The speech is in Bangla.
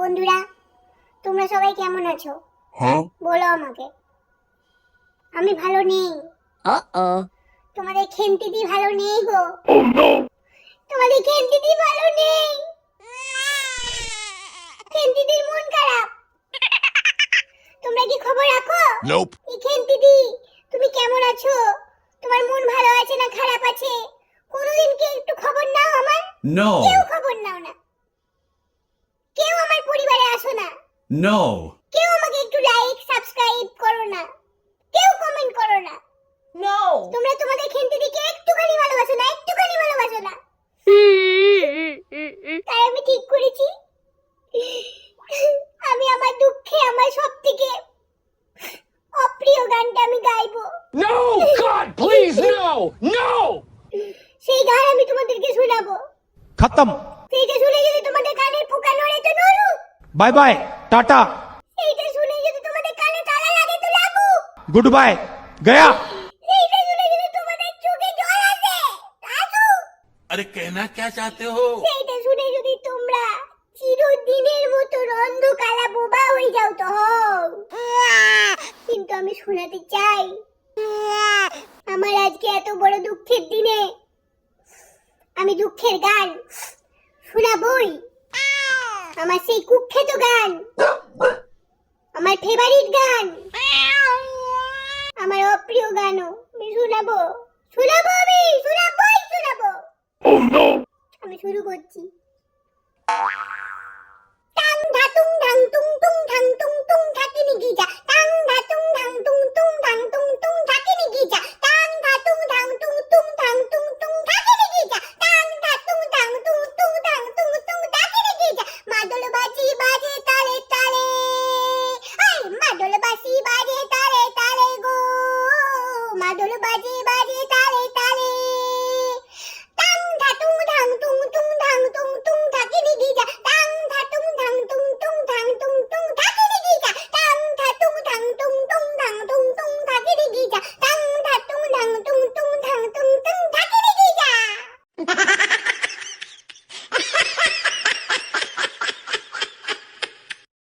বন্ধুরা তোমরা সবাই কেমন আছো? Huh? বলো আমাকে। আমি ভালো নেই. তোমাদের খেমতিদি ভালো নেই গো! তোমাদের খেমতিদি ভালো নেই। খেমতিদির মন খারাপ। তোমরা কি খবর রাখো? Nope. এই খেমতিদি তুমি কেমন আছো? তোমার মন ভালো আছে না খারাপ আছে? কোনোদিন কি একটু খবর নাও আমার? No, কেউ না কেউ আমার পরিবারে আসো নো কেউ আমাকে একটু লাইক সাবস্ক্রাইব করো না। কেউ কমেন্ট করো না। নো তোমরা তোমাদের খেন্তি দিকে একটুখানি ভালোবাসো না একটুখানি ভালোবাসো না। তাই আমি ঠিক করেছি। আমি আমার দুঃখে আমার সব থেকে অপ্রিয় গানটা আমি গাইবো। No god please no no সেই গান আমি তোমাদেরকে শোনাবো। খতম। সেইটা শুনে যদি তোমাদের কানের পোকা নড়ে তো নড়ুক। Bye bye tata. এইটা শুনে যদি তো লাগু। গুড বাই গয়া। এইটা শুনে যদি তোমাদের আরে কেনা কে চাতে হো? এইটা শুনে যদি তোমরা চিরদিনের মতো রন্ধকালা বোবা হয়ে যাও তো কিন্তু আমি শোনাতে চাই আমার আজকে এত বড় দুঃখের দিনে আমি দুঃখের গান শোনাবই। আমার সেই কুখ্যাত গান। আমার ফেভারিট গান। আমার অপ্রিয় গানও। আমি শোনাবো। শোনাবো আমি! শোনাবোই শোনাবো। Oh আমি শুরু করছি।